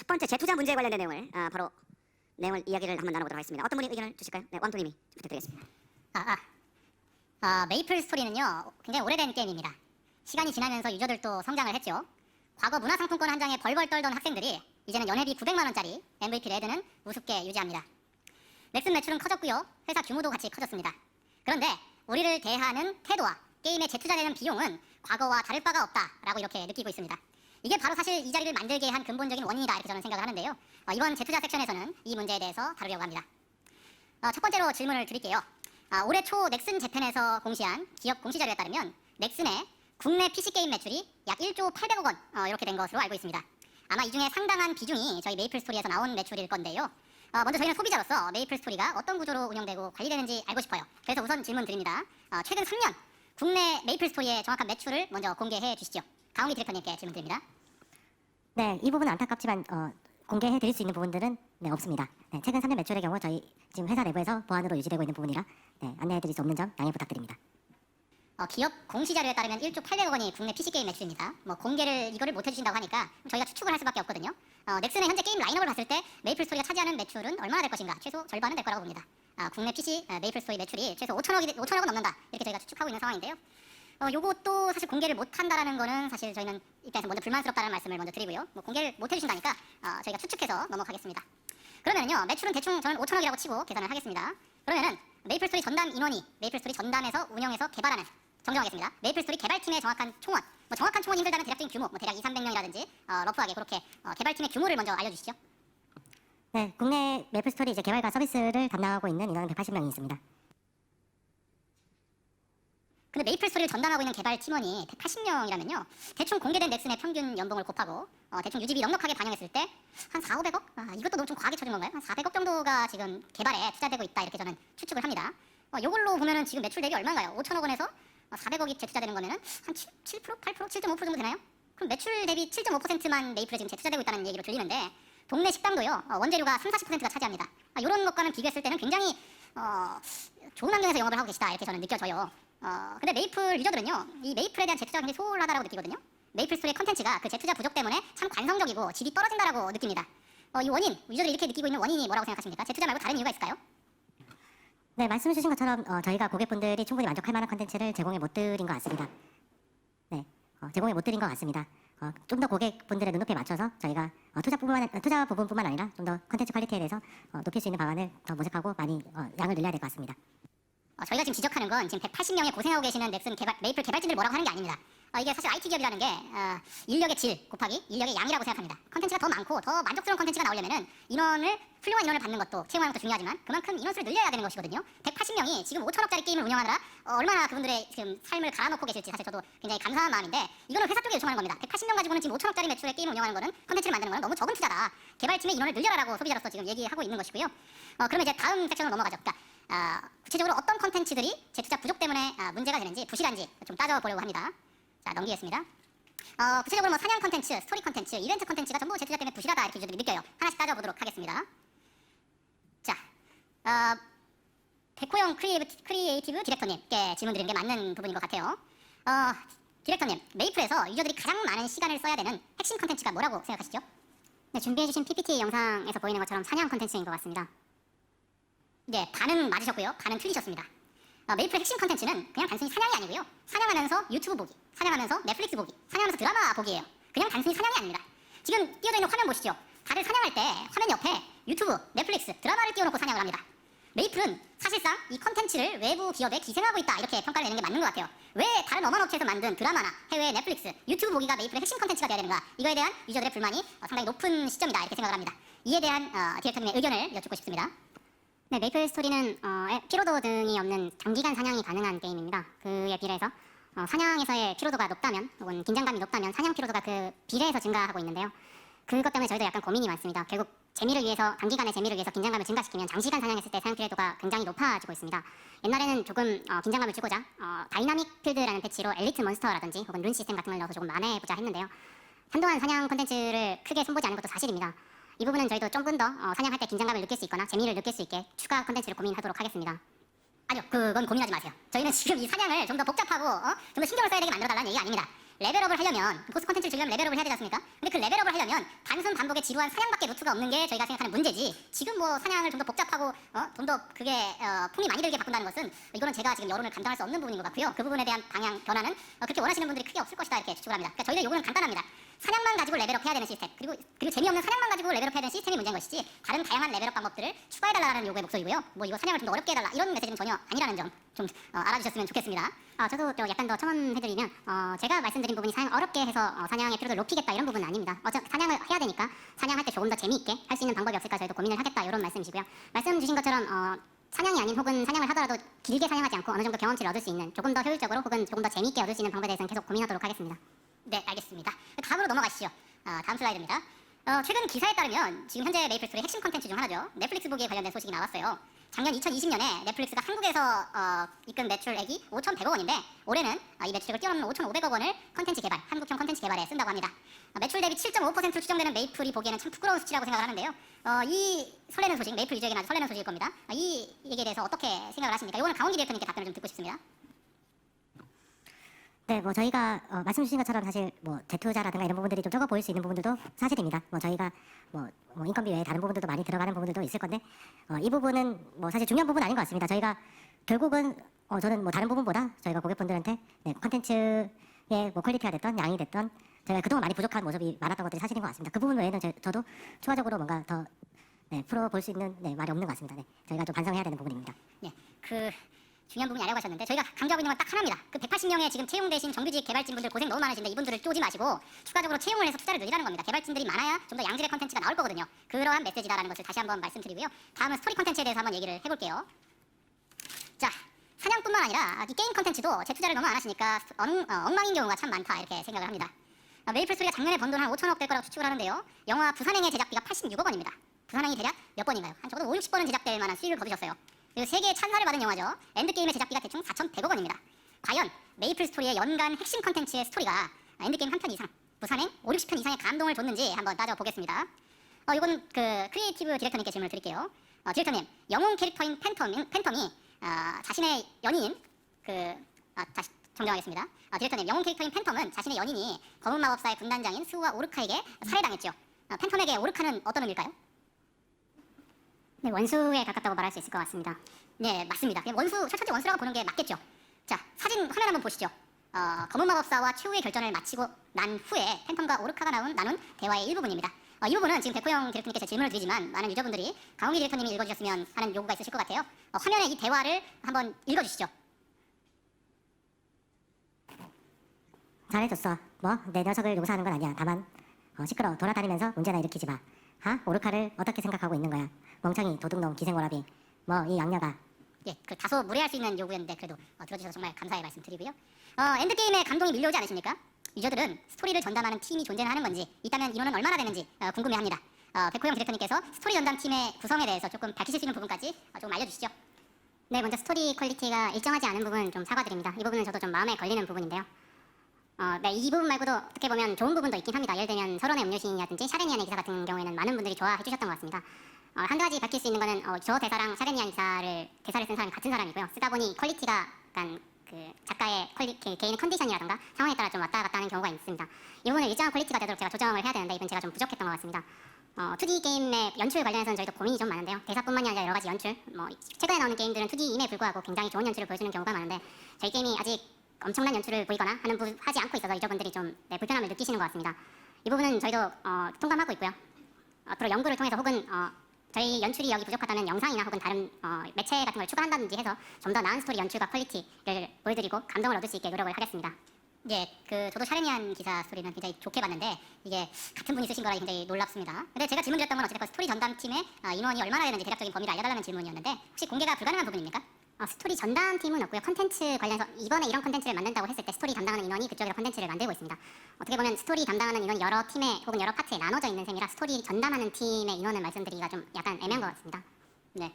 첫 번째 재투자 문제에 관련된 내용을 아, 바로 내용을 이야기를 한번 나눠보도록 하겠습니다. 어떤 분이 의견을 주실까요? 네, 왕토님이 부탁드리겠습니다. 아, 아. 아, 메이플 스토리는요, 굉장히 오래된 게임입니다. 시간이 지나면서 유저들도 성장을 했죠. 과거 문화상품권 한 장에 벌벌 떨던 학생들이 이제는 연회비 900만원짜리 MVP 레드는 우습게 유지합니다. 넥슨 매출은 커졌고요. 회사 규모도 같이 커졌습니다. 그런데 우리를 대하는 태도와 게임에 재투자되는 비용은 과거와 다를 바가 없다라고 이렇게 느끼고 있습니다. 이게 바로 사실 이 자리를 만들게 한 근본적인 원인이다 이렇게 저는 생각을 하는데요. 어, 이번 재투자 섹션에서는 이 문제에 대해서 다루려고 합니다. 어, 첫 번째로 질문을 드릴게요. 아, 올해 초 넥슨 재팬에서 공시한 기업 공시 자료에 따르면 넥슨의 국내 PC 게임 매출이 약 1조 800억 원 어, 이렇게 된 것으로 알고 있습니다. 아마 이 중에 상당한 비중이 저희 메이플 스토리에서 나온 매출일 건데요. 어, 먼저 저희는 소비자로서 메이플 스토리가 어떤 구조로 운영되고 관리되는지 알고 싶어요. 그래서 우선 질문 드립니다. 어, 최근 3년 국내 메이플 스토리의 정확한 매출을 먼저 공개해 주시죠. 강훈기 디렉터님께 질문 드립니다. 네, 이 부분은 안타깝지만 어, 공개해 드릴 수 있는 부분들은 네, 없습니다. 네, 최근 3년 매출의 경우 저희 지금 회사 내부에서 보안으로 유지되고 있는 부분이라 네, 안내해 드릴 수 없는 점 양해 부탁드립니다. 어, 기업 공시 자료에 따르면 1조 800억 원이 국내 PC 게임 매출입니다. 뭐 공개를 이거를 못 해주신다고 하니까 저희가 추측을 할 수밖에 없거든요. 어, 넥슨의 현재 게임 라인업을 봤을 때 메이플 스토리가 차지하는 매출은 얼마나 될 것인가? 최소 절반은 될 거라고 봅니다. 아, 국내 PC 아, 메이플 스토리 매출이 최소 5천억이 5천억은 넘는다 이렇게 저희가 추측하고 있는 상황인데요. 어, 요것도 사실 공개를 못 한다라는 거는 사실 저희는 입장에서 먼저 불만스럽다는 말씀을 먼저 드리고요. 뭐 공개를 못 해주신다니까 어, 저희가 추측해서 넘어가겠습니다. 그러면은요 매출은 대충 저는 5천억이라고 치고 계산을 하겠습니다. 그러면은 메이플 스토리 전담 인원이 메이플 스토리 전담에서 운영해서 개발하는 정정하겠습니다. 메이플 스토리 개발팀의 정확한 총원, 뭐 정확한 총원 힘들다는 대략적인 규모, 뭐 대략 2, 300명이라든지 어, 러프하게 그렇게 어, 개발팀의 규모를 먼저 알려주시죠. 네, 국내 메이플 스토리 이제 개발과 서비스를 담당하고 있는 인원은 180명이 있습니다. 근데 메이플 스토리를 전담하고 있는 개발 팀원이 180명이라면요. 대충 공개된 넥슨의 평균 연봉을 곱하고 어, 대충 유지비 넉넉하게 반영했을 때 한 4, 500억? 아, 이것도 너무 좀 과하게 쳐준 건가요? 한 400억 정도가 지금 개발에 투자되고 있다 이렇게 저는 추측을 합니다. 어, 요걸로 보면은 지금 매출 대비 얼마인가요? 5천억 원에서 어, 400억이 재투자되는 거면은 한 7, 7%, 8%, 7.5% 정도 되나요? 그럼 매출 대비 7.5%만 메이플에 지금 재투자되고 있다는 얘기로 들리는데 동네 식당도요 어, 원재료가 3, 40%가 차지합니다. 아, 이런 것과는 비교했을 때는 굉장히 어, 좋은 환경에서 영업을 하고 계시다 이렇게 저는 느껴져요. 어, 근데 메이플 유저들은요 이 메이플에 대한 재투자가 굉장히 소홀하다고 느끼거든요. 메이플 스토리의 컨텐츠가 그 재투자 부족 때문에 참 관성적이고 질이 떨어진다라고 느낍니다. 어, 이 원인 유저들이 이렇게 느끼고 있는 원인이 뭐라고 생각하십니까? 재투자 말고 다른 이유가 있을까요? 네, 말씀 주신 것처럼 어, 저희가 고객분들이 충분히 만족할 만한 컨텐츠를 제공해 못 드린 것 같습니다. 네, 어, 제공해 못 드린 것 같습니다. 어, 좀더 고객분들의 눈높이에 맞춰서 저희가 어, 투자뿐만 어, 투자 부분뿐만 아니라 좀 더 컨텐츠 퀄리티에 대해서 어, 높일 수 있는 방안을 더 모색하고 많이 어, 양을 늘려야 될 것 같습니다. 어, 저희가 지금 지적하는 건 지금 180명의 고생하고 계시는 넥슨 개발, 메이플 개발진들 뭐라고 하는 게 아닙니다. 어, 이게 사실 IT 기업이라는 게 어, 인력의 질 곱하기 인력의 양이라고 생각합니다. 컨텐츠가 더 많고 더 만족스러운 컨텐츠가 나오려면은 인원을 훌륭한 인원을 받는 것도 채용하는 것도 중요하지만 그만큼 인원수를 늘려야 되는 것이거든요. 180명이 지금 5천억짜리 게임을 운영하느라 어, 얼마나 그분들의 지금 삶을 갈아놓고 계실지 사실 저도 굉장히 감사한 마음인데 이거는 회사 쪽에 요청하는 겁니다. 180명 가지고는 지금 5천억짜리 매출의 게임을 운영하는 거는 컨텐츠를 만드는 거는 너무 적은 투자다. 개발팀의 인원을 늘려라라고 소비자로서 지금 얘기하고 있는 것이고요. 어, 그러면 이제 다음 섹션으로 넘어가죠. 그러니까 아, 구체적으로 어떤 컨텐츠들이 재투자 부족 때문에 아, 문제가 되는지 부실한지 좀 따져보려고 합니다. 자 넘기겠습니다. 어, 구체적으로 뭐 사냥 컨텐츠, 스토리 컨텐츠, 이벤트 컨텐츠가 전부 재투자 때문에 부실하다 이렇게 유저들이 느껴요. 하나씩 따져보도록 하겠습니다. 자, 어, 백호영 크리에이티브, 크리에이티브 디렉터님께 질문 드리는 게 맞는 부분인 것 같아요. 어, 디렉터님, 메이플에서 유저들이 가장 많은 시간을 써야 되는 핵심 컨텐츠가 뭐라고 생각하시죠? 네, 준비해주신 PPT 영상에서 보이는 것처럼 사냥 컨텐츠인 것 같습니다. 네, 반은 맞으셨고요. 반은 틀리셨습니다. 어, 메이플의 핵심 컨텐츠는 그냥 단순히 사냥이 아니고요. 사냥하면서 유튜브 보기, 사냥하면서 넷플릭스 보기, 사냥하면서 드라마 보기예요. 그냥 단순히 사냥이 아닙니다. 지금 띄어져 있는 화면 보시죠. 다들 사냥할 때 화면 옆에 유튜브, 넷플릭스, 드라마를 띄워놓고 사냥을 합니다. 메이플은 사실상 이 컨텐츠를 외부 기업에 기생하고 있다 이렇게 평가를 내는 게 맞는 것 같아요. 왜 다른 어만 업체에서 만든 드라마나 해외 넷플릭스, 유튜브 보기가 메이플의 핵심 컨텐츠가 돼야 되는가? 이거에 대한 유저들의 불만이 어, 상당히 높은 시점이다 이렇게 생각을 합니다. 이에 대한 어, 디렉터님의 의견을 여쭙고 싶습니다. 네, 메이플 스토리는 어, 에- 피로도 등이 없는 장기간 사냥이 가능한 게임입니다. 그에 비례해서 어, 사냥에서의 피로도가 높다면 혹은 긴장감이 높다면 사냥 피로도가 그 비례해서 증가하고 있는데요. 그것 때문에 저희도 약간 고민이 많습니다. 결국 재미를 위해서 단기간의 재미를 위해서 긴장감을 증가시키면 장시간 사냥했을 때 사냥 피로도가 굉장히 높아지고 있습니다. 옛날에는 조금 어, 긴장감을 주고자 어, 다이나믹 필드라는 패치로 엘리트 몬스터라든지 혹은 룬 시스템 같은 걸 넣어서 조금 만회해보자 했는데요. 한동안 사냥 콘텐츠를 크게 손보지 않은 것도 사실입니다. 이 부분은 저희도 조금 더 어, 사냥할 때 긴장감을 느낄 수 있거나 재미를 느낄 수 있게 추가 콘텐츠를 고민하도록 하겠습니다. 아니요, 그건 고민하지 마세요. 저희는 지금 이 사냥을 좀 더 복잡하고 어? 좀 더 신경을 써야 되게 만들어달라는 얘기가 아닙니다. 레벨업을 하려면 보스 컨텐츠를 주려면 레벨업을 해야 되지 않습니까? 근데 그 레벨업을 하려면 단순 반복의 지루한 사냥밖에 루트가 없는 게 저희가 생각하는 문제지 지금 뭐 사냥을 좀 더 복잡하고 어? 좀 더 그게 어, 품이 많이 들게 바꾼다는 것은 이거는 제가 지금 여론을 감당할 수 없는 부분인 것 같고요 그 부분에 대한 방향 변화는 어, 그렇게 원하시는 분들이 크게 없을 것이다 이렇게 추측을 합니다 그러니까 저희들 요구는 간단합니다 사냥만 가지고 레벨업 해야 되는 시스템 그리고 그리고 재미없는 사냥만 가지고 레벨업 해야 되는 시스템이 문제인 것이지 다른 다양한 레벨업 방법들을 추가해달라는 요구의 목소리고요 뭐 이거 사냥을 좀 더 어렵게 해달라 이런 메시지는 전혀 아니라는 점좀 알아주셨으면 좋겠습니다 어, 저도 또 약간 더 첨언해드리면 어, 제가 말씀드린 부분이 사냥 어렵게 해서 어, 사냥의 피로도를 높이겠다 이런 부분은 아닙니다. 어차 사냥을 해야 되니까 사냥할 때 조금 더 재미있게 할 수 있는 방법이 없을까 저희도 고민을 하겠다 이런 말씀이시고요. 말씀 주신 것처럼 어, 사냥이 아닌 혹은 사냥을 하더라도 길게 사냥하지 않고 어느 정도 경험치를 얻을 수 있는 조금 더 효율적으로 혹은 조금 더 재미있게 얻을 수 있는 방법에 대해서는 계속 고민하도록 하겠습니다. 네, 알겠습니다. 다음으로 넘어가시죠. 어, 다음 슬라이드입니다. 어, 최근 기사에 따르면 지금 현재 메이플 스토리 핵심 컨텐츠 중 하나죠. 넷플릭스 보기에 관련된 소식이 나왔어요. 작년 2020년에 넷플릭스가 한국에서 어, 입금 매출액이 5,100억 원인데 올해는 어, 이 매출액을 뛰어넘는 5,500억 원을 컨텐츠 개발, 한국형 컨텐츠 개발에 쓴다고 합니다. 어, 매출 대비 7.5% 추정되는 메이플이 보기에는 참 부끄러운 수치라고 생각을 하는데요. 어, 이 설레는 소식, 메이플 유저에게는 아주 설레는 소식일 겁니다. 어, 이 얘기에 대해서 어떻게 생각을 하십니까? 이거는 강원기 디렉터님께 답변을 좀 듣고 싶습니다. 네, 뭐 저희가 어, 말씀 주신 것처럼 사실 뭐 재투자라든가 이런 부분들이 좀 적어 보일 수 있는 부분들도 사실입니다. 뭐 저희가 뭐, 뭐 인건비 외에 다른 부분들도 많이 들어가는 부분들도 있을 건데 어, 이 부분은 뭐 사실 중요한 부분은 아닌 것 같습니다. 저희가 결국은 어, 저는 뭐 다른 부분보다 저희가 고객분들한테 네, 컨텐츠의 뭐 퀄리티가 됐던 양이 됐던 저희가 그동안 많이 부족한 모습이 많았던 것들이 사실인 것 같습니다. 그 부분 외에는 저, 저도 추가적으로 뭔가 더 네, 풀어볼 수 있는 네, 말이 없는 것 같습니다. 네, 저희가 좀 반성해야 되는 부분입니다. 네, 그 중요한 부분이 아니라고 하셨는데 저희가 강조하고 있는 건 딱 하나입니다. 그 180명의 지금 채용되신 정규직 개발진 분들 고생 너무 많으신데 이분들을 쪼지 마시고 추가적으로 채용을 해서 투자를 늘리라는 겁니다. 개발진들이 많아야 좀 더 양질의 컨텐츠가 나올 거거든요. 그러한 메시지다라는 것을 다시 한번 말씀드리고요. 다음은 스토리 컨텐츠에 대해서 한번 얘기를 해볼게요. 자, 사냥뿐만 아니라 이 게임 컨텐츠도 재투자를 너무 안 하시니까 엉, 어, 엉망인 경우가 참 많다 이렇게 생각을 합니다. 어, 메이플 스토리가 작년에 번 돈 한 5천억 될 거라고 추측을 하는데요. 영화 부산행의 제작비가 86억 원입니다. 부산행이 대략 몇 번인가요? 한 적어도 5, 60번은 제작될 만한 수익을 거두셨어요. 그리고 세계의 찬사를 받은 영화죠. 엔드게임의 제작비가 대충 4,100억 원입니다. 과연 메이플 스토리의 연간 핵심 컨텐츠의 스토리가 엔드게임 한 편 이상, 부산행 5, 60편 이상의 감동을 줬는지 한번 따져보겠습니다. 어, 이건 그 크리에이티브 디렉터님께 질문을 드릴게요. 어, 디렉터님, 영웅 캐릭터인 팬텀, 팬텀이 아, 자신의 연인인 그 아, 다시 정정하겠습니다. 아, 디렉터님, 영웅 캐릭터인 팬텀은 자신의 연인이 검은 마법사의 군단장인 스우와 오르카에게 살해당했죠. 어, 팬텀에게 오르카는 어떤 의미일까요? 네, 원수에 가깝다고 말할 수 있을 것 같습니다. 네, 맞습니다. 원수, 철천지 원수라고 보는 게 맞겠죠. 자, 사진 화면 한번 보시죠. 어, 검은 마법사와 최후의 결전을 마치고 난 후에 팬텀과 오르카가 나온 나눈 대화의 일부분입니다. 어, 이 부분은 지금 백호영 디렉터님께서 질문을 드리지만 많은 유저분들이 강홍기 디렉터님이 읽어주셨으면 하는 요구가 있으실 것 같아요. 어, 화면에 이 대화를 한번 읽어주시죠. 잘해줬어. 뭐 내 녀석을 용서하는 건 아니야. 다만 어, 시끄러 돌아다니면서 문제나 일으키지 마. 하? 오르카를 어떻게 생각하고 있는 거야? 멍청이 도둑놈 기생오라비. 뭐 이 양녀가 예, 그 다소 무례할 수 있는 요구였는데 그래도 어, 들어주셔서 정말 감사의 말씀 드리고요. 어, 엔드게임에 감동이 밀려오지 않으십니까? 유저들은 스토리를 전담하는 팀이 존재는 하는 건지 있다면 인원은 얼마나 되는지 어, 궁금해합니다. 어, 백호영 디렉터님께서 스토리 전담 팀의 구성에 대해서 조금 밝히실 수 있는 부분까지 어, 조금 알려주시죠. 네, 먼저 스토리 퀄리티가 일정하지 않은 부분 좀 사과드립니다. 이 부분은 저도 좀 마음에 걸리는 부분인데요. 어, 네, 이 부분 말고도 어떻게 보면 좋은 부분도 있긴 합니다. 예를 들면 서론의 음료시인이라든지 샤레니안의 기사 같은 경우에는 많은 분들이 좋아해 주셨던 것 같습니다. 어, 한 가지 밝힐 수 있는 거는 어, 저 대사랑 샤레니안 기사를 대사를 쓴 사람이 같은 사람이고요. 쓰다 보니 퀄리티가 약간 그 작가의 퀄리, 개, 개인의 컨디션이라던가 상황에 따라 좀 왔다 갔다 하는 경우가 있습니다. 이 부분을 일정한 퀄리티가 되도록 제가 조정을 해야 되는데 이번 제가 좀 부족했던 것 같습니다. 어, 2D 게임의 연출 관련해서는 저희도 고민이 좀 많은데요. 대사뿐만이 아니라 여러 가지 연출, 뭐 최근에 나오는 게임들은 2D임에 불구하고 굉장히 좋은 연출을 보여주는 경우가 많은데 저희 게임이 아직 엄청난 연출을 보이거나 하는 부, 하지 않고 있어서 유저분들이 좀 네, 불편함을 느끼시는 것 같습니다. 이 부분은 저희도 어, 통감하고 있고요. 앞으로 연구를 통해서 혹은 어, 저희 연출이 여기 부족하다면 영상이나 혹은 다른 어, 매체 같은 걸 추가한다든지 해서 좀 더 나은 스토리 연출과 퀄리티를 보여드리고 감동을 얻을 수 있게 노력을 하겠습니다. 예, 그 저도 샤레니안 기사 스토리는 굉장히 좋게 봤는데 이게 같은 분이 쓰신 거라 굉장히 놀랍습니다. 근데 제가 질문 드렸던 건 어쨌든 스토리 전담 팀의 아, 인원이 얼마나 되는지 대략적인 범위를 알려달라는 질문이었는데 혹시 공개가 불가능한 부분입니까? 어, 스토리 전담 팀은 없고요. 컨텐츠 관련해서 이번에 이런 컨텐츠를 만든다고 했을 때 스토리 담당하는 인원이 그쪽에서 컨텐츠를 만들고 있습니다. 어떻게 보면 스토리 담당하는 인원이 여러 팀에 혹은 여러 파트에 나눠져 있는 셈이라 스토리 전담하는 팀의 인원을 말씀드리기가 좀 약간 애매한 것 같습니다. 네.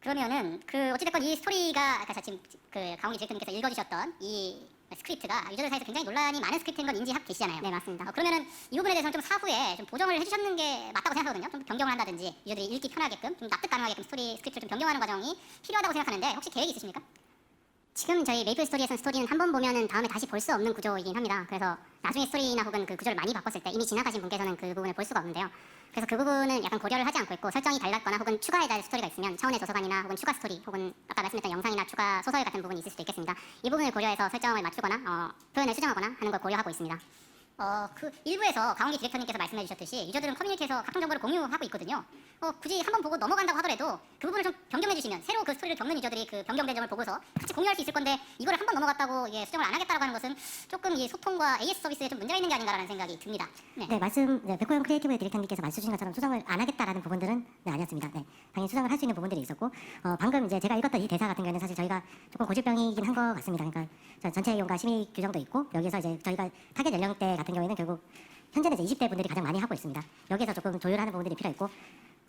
그러면은 그 어찌됐건 이 스토리가 아까 지금 그 강홍기 디렉터님께서 읽어주셨던 이 스크립트가 유저들 사이에서 굉장히 논란이 많은 스크립트인 걸 인지하고 계시잖아요. 네, 맞습니다. 어, 그러면은 이 부분에 대해서는 좀 사후에 좀 보정을 해주셨는 게 맞다고 생각하거든요. 좀 변경을 한다든지 유저들이 읽기 편하게끔 좀 납득 가능하게끔 스토리 스크립트를 좀 변경하는 과정이 필요하다고 생각하는데 혹시 계획이 있으십니까? 지금 저희 메이플 스토리에서 스토리는 한 번 보면은 다음에 다시 볼 수 없는 구조이긴 합니다. 그래서 나중에 스토리나 혹은 그 구조를 많이 바꿨을 때 이미 지나가신 분께서는 그 부분을 볼 수가 없는데요. 그래서 그 부분은 약간 고려를 하지 않고 있고 설정이 달랐거나 혹은 추가해야 할 스토리가 있으면 차원의 도서관이나 혹은 추가 스토리 혹은 아까 말씀했던 영상이나 추가 소설 같은 부분이 있을 수도 있겠습니다. 이 부분을 고려해서 설정을 맞추거나 어, 표현을 수정하거나 하는 걸 고려하고 있습니다. 어, 그 일부에서 강원기 디렉터님께서 말씀해 주셨듯이 유저들은 커뮤니티에서 각종 정보를 공유하고 있거든요. 어, 굳이 한 번 보고 넘어간다고 하더라도 그 부분을 좀 변경해 주시면 새로 그 스토리를 겪는 유저들이 그 변경된 점을 보고서 같이 공유할 수 있을 건데 이거를 한 번 넘어갔다고 이게 수정을 안 하겠다고 하는 것은 조금 이 소통과 AS 서비스에 좀 문제가 있는 게 아닌가라는 생각이 듭니다. 네. 네, 말씀 네, 백호영 크리에이티브 디렉터님께서 말씀 주신 것처럼 수정을 안 하겠다라는 부분들은 네, 아니었습니다. 네, 당연히 수정을 할 수 있는 부분들이 있었고 어, 방금 이제 제가 읽었던 이 대사 같은 경우에는 사실 저희가 조금 고질병이긴 한 것 같습니다. 그러니까 저- 전체 이용과 심의 규정도 있고 여기서 이제 저희가 타겟 연령대 같은 경우에는 결국 현재는 이제 20대 분들이 가장 많이 하고 있습니다. 여기서 조금 조율하는 부분들이 필요 있고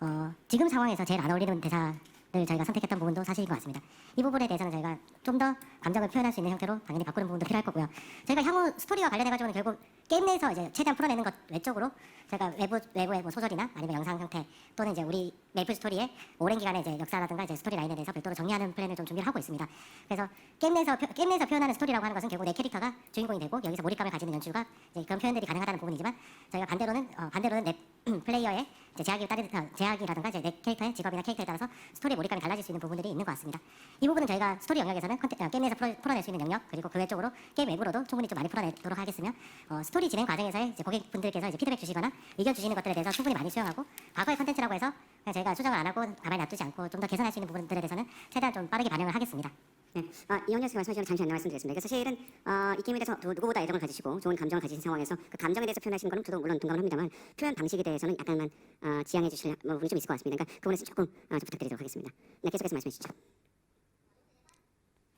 어, 지금 상황에서 제일 안 어울리는 대사 를 저희가 선택했던 부분도 사실인 것 같습니다. 이 부분에 대해서는 저희가 좀 더 감정을 표현할 수 있는 형태로 당연히 바꾸는 부분도 필요할 거고요. 저희가 향후 스토리와 관련해가지고는 결국 게임 내에서 이제 최대한 풀어내는 것 외적으로 제가 외부 외부의 뭐 소설이나 아니면 영상 형태 또는 이제 우리 메이플 스토리의 오랜 기간의 이제 역사라든가 이제 스토리 라인에 대해서 별도로 정리하는 플랜을 좀 준비를 하고 있습니다. 그래서 게임 내에서 표- 게임 내에서 표현하는 스토리라고 하는 것은 결국 내 캐릭터가 주인공이 되고 여기서 몰입감을 가지는 연출과 이제 그런 표현들이 가능하다는 부분이지만 저희가 반대로는 어, 반대로는 내 플레이어의 이제 제약이 어, 제약이라든가 이제 내 캐릭터의 직업이나 캐릭터에 따라서 스토리 몰입감이 달라질 수 있는 부분들이 있는 것 같습니다. 이 부분은 저희가 스토리 영역에서는 컨텐, 어, 게임 내에서 풀어, 풀어 낼 수 있는 영역 그리고 그 외적으로 게임 외부로도 충분히 좀 많이 풀어내도록 하겠으며 어, 스토리 진행 과정에서의 이제 고객분들께서 이제 피드백 주시거나 의견 주시는 것들에 대해서 충분히 많이 수용하고 과거의 컨텐츠라고 해서 저희가 수정을 안 하고 가만히 놔두지 않고 좀 더 개선할 수 있는 부분들에 대해서는 최대한 좀 빠르게 반영을 하겠습니다. 네, 아, 이영렬 씨가 말씀하신 잠시 안내 말씀드리겠습니다. 그래서 사실은 어, 이 게임에 대해서 누- 누구보다 애정을 가지시고 좋은 감정을 가지신 상황에서 그 감정에 대해서 표현하시는 거는 저도 물론 동감을 합니다만 표현 방식에 대해서는 약간만 어, 지양해 주실 뭐 부분이 좀 있을 것 같습니다. 그러니까 그 부분에서 조금 어, 좀 부탁드리도록 하겠습니다. 네, 계속해서 말씀해 주시죠.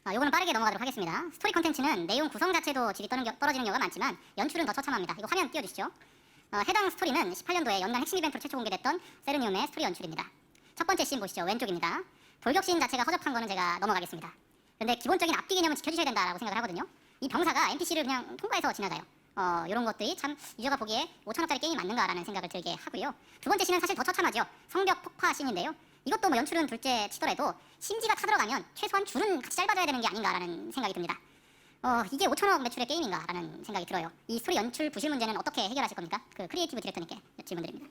아, 요거는 빠르게 넘어가도록 하겠습니다. 스토리 컨텐츠는 내용 구성 자체도 질이 떠는 겨- 떨어지는 경우가 많지만 연출은 더 처참합니다. 이거 화면 띄워주시죠. 어, 해당 스토리는 18년도에 연간 핵심 이벤트로 최초 공개됐던 세르니움의 스토리 연출입니다. 첫 번째 씬 보시죠. 왼쪽입니다. 돌격 씬 자체가 허접한 거는 제가 넘어가겠습니다. 근데 기본적인 앞뒤 개념은 지켜주셔야 된다라고 생각을 하거든요. 이 병사가 NPC를 그냥 통과해서 지나가요. 어, 이런 것들이 참 유저가 보기에 5천원짜리 게임이 맞는가라는 생각을 들게 하고요. 두 번째 씬은 사실 더 처참하죠. 성벽 폭파 씬인데요. 이것도 뭐 연출은 둘째 치더라도 심지가 타들어가면 최소한 줄은 같이 짧아져야 되는 게 아닌가라는 생각이 듭니다. 어, 이게 5천억 매출의 게임인가라는 생각이 들어요. 이 스토리 연출 부실 문제는 어떻게 해결하실 겁니까? 그 크리에이티브 디렉터님께 질문드립니다.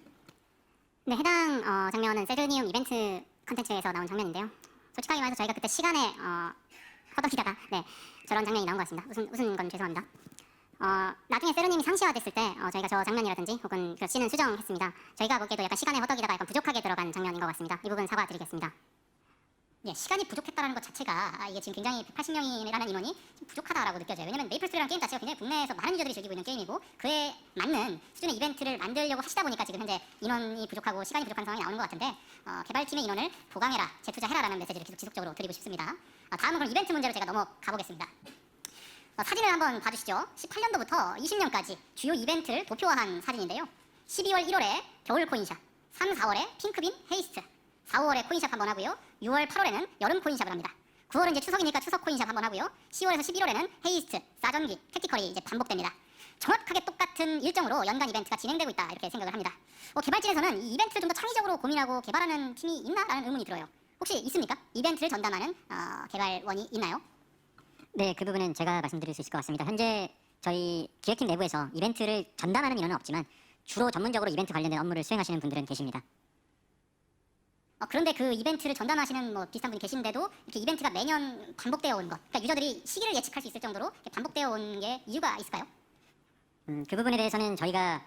네, 해당 어, 장면은 세르니움 이벤트 컨텐츠에서 나온 장면인데요. 솔직하게 말해서 저희가 그때 시간에 어, 허덕이다가 네, 저런 장면이 나온 것 같습니다. 웃은, 웃은 건 죄송합니다. 어, 나중에 세르님이 상시화됐을 때 어, 저희가 저 장면이라든지 혹은 그 씬은 수정했습니다. 저희가 보기에도 약간 시간에 허덕이다가 약간 부족하게 들어간 장면인 것 같습니다. 이 부분 사과드리겠습니다. 예, 시간이 부족했다는 것 자체가 아, 이게 지금 굉장히 180명이라는 인원이 좀 부족하다라고 느껴져요. 왜냐면 메이플 스토리라는 게임 자체가 굉장히 국내에서 많은 유저들이 즐기고 있는 게임이고 그에 맞는 수준의 이벤트를 만들려고 하시다 보니까 지금 현재 인원이 부족하고 시간이 부족한 상황이 나오는 것 같은데 어, 개발팀의 인원을 보강해라, 재투자해라라는 메시지를 계속 지속적으로 드리고 싶습니다. 어, 다음은 그럼 이벤트 문제로 제가 넘어가 보겠습니다. 어, 사진을 한번 봐주시죠. 18년도부터 20년까지 주요 이벤트를 도표화한 사진인데요. 12월 1월에 겨울 코인샵, 3, 4월에 핑크빈 헤이스트, 4, 5월에 코인샵 한번 하고요. 6월, 8월에는 여름 코인샵을 합니다. 9월은 이제 추석이니까 추석 코인샵 한번 하고요. 10월에서 11월에는 헤이스트, 싸전기, 택티컬이 이제 반복됩니다. 정확하게 똑같은 일정으로 연간 이벤트가 진행되고 있다 이렇게 생각을 합니다. 어, 개발진에서는 이 이벤트를 좀 더 창의적으로 고민하고 개발하는 팀이 있나라는 의문이 들어요. 혹시 있습니까? 이벤트를 전담하는 어, 개발원이 있나요? 네, 그 부분은 제가 말씀드릴 수 있을 것 같습니다. 현재 저희 기획팀 내부에서 이벤트를 전담하는 인원은 없지만 주로 전문적으로 이벤트 관련된 업무를 수행하시는 분들은 계십니다. 어, 그런데 그 이벤트를 전담하시는 뭐 비슷한 분이 계신데도 이렇게 이벤트가 매년 반복되어 온 것, 그러니까 유저들이 시기를 예측할 수 있을 정도로 반복되어 온 게 이유가 있을까요? 음, 그 부분에 대해서는 저희가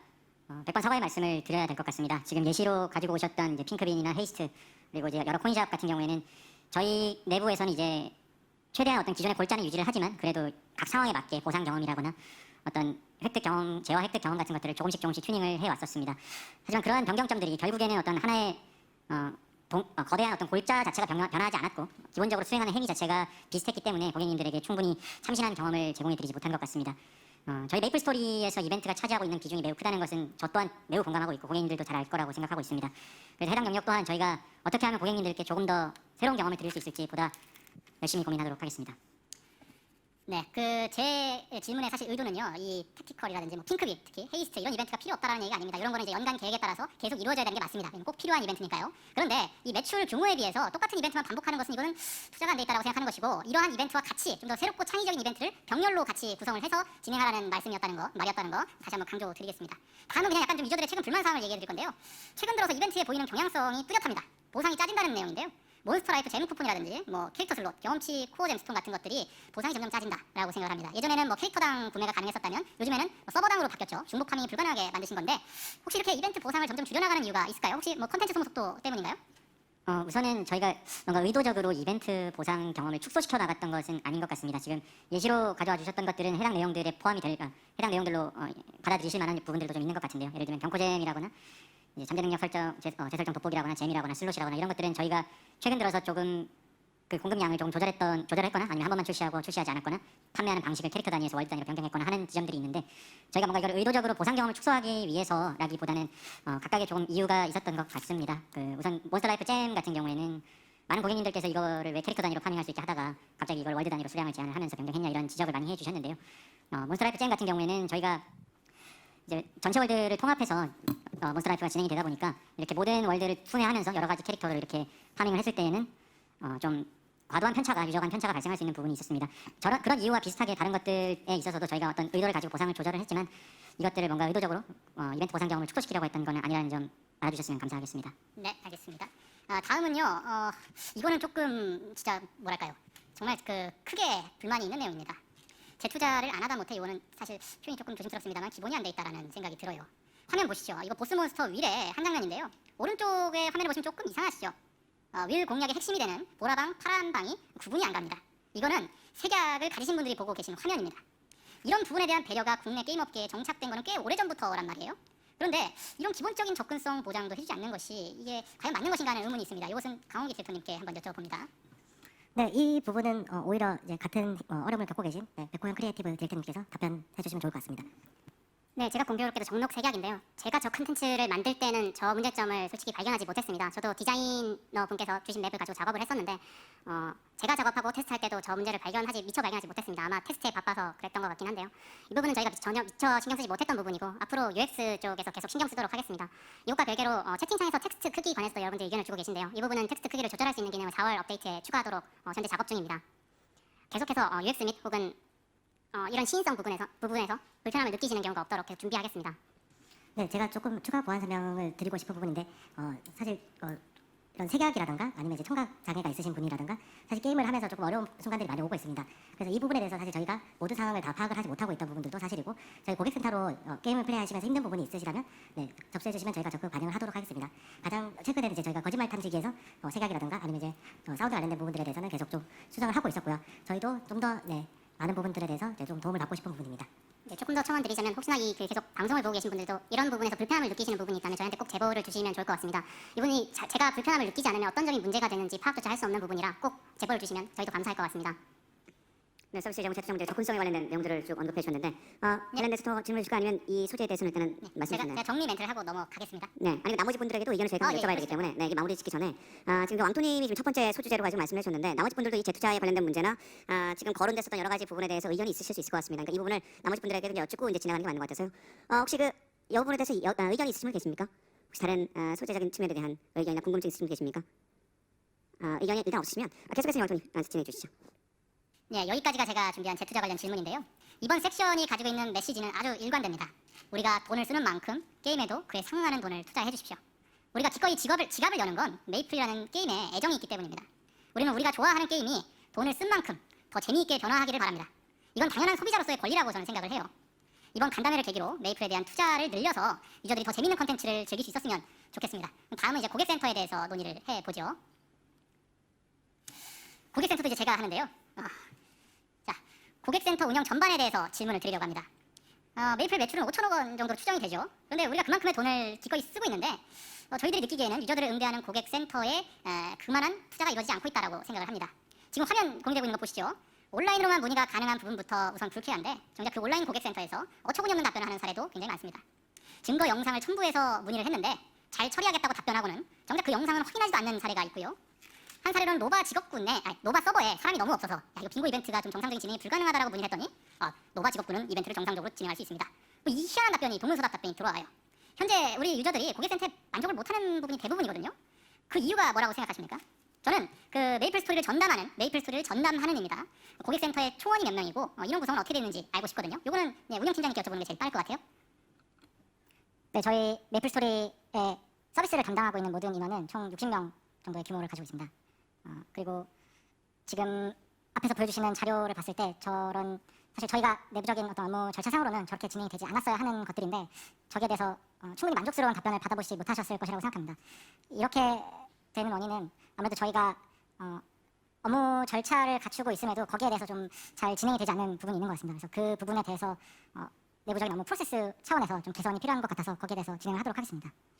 어, 100번 사과의 말씀을 드려야 될 것 같습니다. 지금 예시로 가지고 오셨던 이제 핑크빈이나 헤이스트 그리고 이제 여러 코인샵 같은 경우에는 저희 내부에서는 이제 최대한 어떤 기존의 골자는 유지를 하지만 그래도 각 상황에 맞게 보상 경험이라거나 어떤 획득 경험, 재화 획득 경험 같은 것들을 조금씩 조금씩 튜닝을 해 왔었습니다. 하지만 그러한 변경점들이 결국에는 어떤 하나의 어, 동- 어, 거대한 어떤 골자 자체가 변화, 변하지 않았고 기본적으로 수행하는 행위 자체가 비슷했기 때문에 고객님들에게 충분히 참신한 경험을 제공해드리지 못한 것 같습니다. 어, 저희 메이플 스토리에서 이벤트가 차지하고 있는 비중이 매우 크다는 것은 저 또한 매우 공감하고 있고 고객님들도 잘 알 거라고 생각하고 있습니다. 그래서 해당 영역 또한 저희가 어떻게 하면 고객님들께 조금 더 새로운 경험을 드릴 수 있을지 보다 열심히 고민하도록 하겠습니다. 네, 그 제 질문의 사실 의도는요, 이 택티컬이라든지 뭐 핑크빛, 특히 헤이스트 이런 이벤트가 필요 없다라는 얘기가 아닙니다. 이런 거는 이제 연간 계획에 따라서 계속 이루어져야 되는 게 맞습니다. 꼭 필요한 이벤트니까요. 그런데 이 매출 규모에 비해서 똑같은 이벤트만 반복하는 것은 이거는 투자가 안 돼 있다고 생각하는 것이고 이러한 이벤트와 같이 좀 더 새롭고 창의적인 이벤트를 병렬로 같이 구성을 해서 진행하라는 말씀이었다는 거, 말이었다는 거 다시 한번 강조드리겠습니다. 다음은 그냥 약간 좀 유저들의 최근 불만 사항을 얘기해 드릴 건데요. 최근 들어서 이벤트에 보이는 경향성이 뚜렷합니다. 보상이 짜진다는 내용인데요. 몬스터 라이프 재무 쿠폰이라든지 뭐 캐릭터 슬롯, 경험치 코어 잼스톤 같은 것들이 보상이 점점 짜진다라고 생각을 합니다. 예전에는 뭐 캐릭터당 구매가 가능했었다면 요즘에는 뭐 서버당으로 바뀌었죠. 중복 파밍이 불가능하게 만드신 건데 혹시 이렇게 이벤트 보상을 점점 줄여나가는 이유가 있을까요? 혹시 뭐 컨텐츠 소모 속도 때문인가요? 어, 우선은 저희가 뭔가 의도적으로 이벤트 보상 경험을 축소시켜 나갔던 것은 아닌 것 같습니다. 지금 예시로 가져와 주셨던 것들은 해당 내용들에 포함이 될 어, 해당 내용들로 어, 받아들이실 만한 부분들도 좀 있는 것 같은데요. 예를 들면 경코잼이라거나 잠재 능력 설정, 재, 어, 재설정 돋보기라거나 잼이라거나 슬롯이라거나 이런 것들은 저희가 최근 들어서 조금 그 공급량을 조금 조절했던 조절했거나 아니면 한 번만 출시하고 출시하지 않았거나 판매하는 방식을 캐릭터 단위에서 월드 단위로 변경했거나 하는 지점들이 있는데 저희가 뭔가 이걸 의도적으로 보상 경험을 축소하기 위해서라기보다는 어, 각각의 조금 이유가 있었던 것 같습니다. 그 우선 몬스터 라이프 잼 같은 경우에는 많은 고객님들께서 이거를 왜 캐릭터 단위로 파밍할 수 있게 하다가 갑자기 이걸 월드 단위로 수량을 제한을 하면서 변경했냐 이런 지적을 많이 해주셨는데요. 어, 몬스터 라이프 잼 같은 경우에는 저희가 이제 전체 월드를 통합해서 어, 몬스터 라이프가 진행이 되다 보니까 이렇게 모든 월드를 순회하면서 여러 가지 캐릭터를 이렇게 파밍을 했을 때에는 어, 좀 과도한 편차가 유저 간 편차가 발생할 수 있는 부분이 있었습니다. 저런 그런 이유와 비슷하게 다른 것들에 있어서도 저희가 어떤 의도를 가지고 보상을 조절을 했지만 이것들을 뭔가 의도적으로 어, 이벤트 보상 경험을 축소시키려고 했던 거는 아니라는 점 알아주셨으면 감사하겠습니다. 네, 알겠습니다. 아, 다음은요. 어, 이거는 조금 진짜 뭐랄까요? 정말 그 크게 불만이 있는 내용입니다. 재투자를 안 하다 못해 이거는 사실 표현이 조금 조심스럽습니다만 기본이 안 돼 있다라는 생각이 들어요. 화면 보시죠. 이거 보스 몬스터 윌의 한 장면인데요. 오른쪽에 화면을 보시면 조금 이상하시죠? 어, 윌 공략의 핵심이 되는 보라방, 파란방이 구분이 안 갑니다. 이거는 색약을 가지신 분들이 보고 계시는 화면입니다. 이런 부분에 대한 배려가 국내 게임업계에 정착된 거는 꽤 오래전부터란 말이에요. 그런데 이런 기본적인 접근성 보장도 해주지 않는 것이 이게 과연 맞는 것인가 하는 의문이 있습니다. 이것은 강호기 대표님께 한번 여쭤봅니다. 네, 이 부분은 어, 오히려 이제 같은 어, 어려움을 겪고 계신 네, 백호영 크리에이티브 디렉터님께서 답변해 주시면 좋을 것 같습니다. 네, 제가 공교롭게도 정록 색약인데요. 제가 저 컨텐츠를 만들 때는 저 문제점을 솔직히 발견하지 못했습니다. 저도 디자이너 분께서 주신 맵을 가지고 작업을 했었는데, 어, 제가 작업하고 테스트할 때도 저 문제를 발견하지 미처 발견하지 못했습니다. 아마 테스트에 바빠서 그랬던 것 같긴 한데요. 이 부분은 저희가 전혀 미처 신경 쓰지 못했던 부분이고 앞으로 UX 쪽에서 계속 신경 쓰도록 하겠습니다. 이것과 별개로 어, 채팅창에서 텍스트 크기 관해서도 여러분들 의견을 주고 계신데요. 이 부분은 텍스트 크기를 조절할 수 있는 기능을 4월 업데이트에 추가하도록 어, 현재 작업 중입니다. 계속해서 어, UX 및 혹은 어, 이런 시인성 부분에서 부분에서 불편함을 느끼시는 경우가 없도록 준비하겠습니다. 네, 제가 조금 추가 보완 설명을 드리고 싶은 부분인데 어, 사실 어, 이런 색약이라든가 아니면 이제 청각 장애가 있으신 분이라든가 사실 게임을 하면서 조금 어려운 순간들이 많이 오고 있습니다. 그래서 이 부분에 대해서 사실 저희가 모든 상황을 다 파악을 하지 못하고 있던 부분들도 사실이고 저희 고객센터로 어, 게임을 플레이하시면서 힘든 부분이 있으시다면 네, 접수해 주시면 저희가 적극 반영을 하도록 하겠습니다. 가장 최근에는 이제 저희가 거짓말 탐지기에서 어, 색약이라든가 아니면 이제 어, 사운드 관련된 부분들에 대해서는 계속 좀 수정을 하고 있었고요. 저희도 좀더 네, 많은 부분들에 대해서 이제 좀 도움을 받고 싶은 부분입니다. 네, 조금 더 첨언 드리자면 혹시나 이 그 계속 방송을 보고 계신 분들도 이런 부분에서 불편함을 느끼시는 부분이 있다면 저희한테 꼭 제보를 주시면 좋을 것 같습니다. 이분이 자- 제가 불편함을 느끼지 않으면 어떤 점이 문제가 되는지 파악조차 할 수 없는 부분이라 꼭 제보를 주시면 저희도 감사할 것 같습니다. 네, 서비스 제공 제품 문제 접근성에 관련된 내용들을 쭉 언급해 주셨는데 어, 관련돼서 더 질문해 주실까 아니면 이 소재에 대해서는 일단은 네, 말씀해 제가, 주나요? 제가 정리 멘트를 하고 넘어가겠습니다. 네, 아니면 나머지 분들에게도 의견을 저희가 아, 한번 예, 여쭤봐야 되기 그러시죠. 때문에 네, 이게 마무리 짓기 전에 아, 지금 그 왕토님이 지금 첫 번째 소주제로 가지고 말씀을 해주셨는데 나머지 분들도 이 재투자에 관련된 문제나 아, 지금 거론됐었던 여러 가지 부분에 대해서 의견이 있으실 수 있을 것 같습니다. 그러니까 이 부분을 나머지 분들에게도 여쭙고 이제 지나가는 게 맞는 것 같아서요. 어, 혹시 그 이 부분에 대해서 여, 아, 의견이 있으신 분 계십니까? 혹시 다른 아, 소재적인 측면에 대한 의견이나 궁금증 있으신 분 계십니까? 아, 의견이 일단 없으시면 아, 계속해서 왕토님 아, 진행해 주시죠. 네, 여기까지가 제가 준비한 재투자 관련 질문인데요. 이번 섹션이 가지고 있는 메시지는 아주 일관됩니다. 우리가 돈을 쓰는 만큼 게임에도 그에 상응하는 돈을 투자해 주십시오. 우리가 기꺼이 직업을, 지갑을 여는 건 메이플이라는 게임에 애정이 있기 때문입니다. 우리는 우리가 좋아하는 게임이 돈을 쓴 만큼 더 재미있게 변화하기를 바랍니다. 이건 당연한 소비자로서의 권리라고 저는 생각을 해요. 이번 간담회를 계기로 메이플에 대한 투자를 늘려서 유저들이 더 재밌는 컨텐츠를 즐길 수 있었으면 좋겠습니다. 다음은 이제 고객센터에 대해서 논의를 해보죠. 고객센터도 이제 제가 하는데요. 아, 자, 고객센터 운영 전반에 대해서 질문을 드리려고 합니다. 어, 메이플 매출은 5천억 원 정도로 추정이 되죠. 그런데 우리가 그만큼의 돈을 기꺼이 쓰고 있는데 어, 저희들이 느끼기에는 유저들을 응대하는 고객센터에 에, 그만한 투자가 이루어지지 않고 있다고 생각을 합니다. 지금 화면 공유되고 있는 거 보시죠. 온라인으로만 문의가 가능한 부분부터 우선 불쾌한데 정작 그 온라인 고객센터에서 어처구니 없는 답변을 하는 사례도 굉장히 많습니다. 증거 영상을 첨부해서 문의를 했는데 잘 처리하겠다고 답변하고는 정작 그 영상을 확인하지도 않는 사례가 있고요. 한 사례로는 노바 직업군 내 아니, 노바 서버에 사람이 너무 없어서 야, 이거 빙고 이벤트가 좀 정상적인 진행이 불가능하다라고 문의를 했더니 어, 노바 직업군은 이벤트를 정상적으로 진행할 수 있습니다. 뭐 이 희한한 답변이 동문서답 답변이 들어와요. 현재 우리 유저들이 고객센터에 만족을 못하는 부분이 대부분이거든요. 그 이유가 뭐라고 생각하십니까? 저는 그 메이플 스토리를 전담하는 메이플 스토리를 전담하는입니다. 고객센터의 총원이 몇 명이고 어, 이런 구성은 어떻게 되는지 알고 싶거든요. 요거는 네, 운영팀장님께 여쭤보는 게 제일 빠를 것 같아요. 네, 저희 메이플 스토리의 서비스를 담당하고 있는 모든 인원은 총 60명 정도의 규모를 가지고 있습니다. 어, 그리고 지금 앞에서 보여주시는 자료를 봤을 때 저런 사실 저희가 내부적인 어떤 업무 절차상으로는 저렇게 진행이 되지 않았어야 하는 것들인데 저기에 대해서 어, 충분히 만족스러운 답변을 받아보지 못하셨을 것이라고 생각합니다. 이렇게 되는 원인은 아무래도 저희가 어, 업무 절차를 갖추고 있음에도 거기에 대해서 좀 잘 진행이 되지 않는 부분이 있는 것 같습니다. 그래서 그 부분에 대해서 어, 내부적인 업무 프로세스 차원에서 좀 개선이 필요한 것 같아서 거기에 대해서 진행을 하도록 하겠습니다.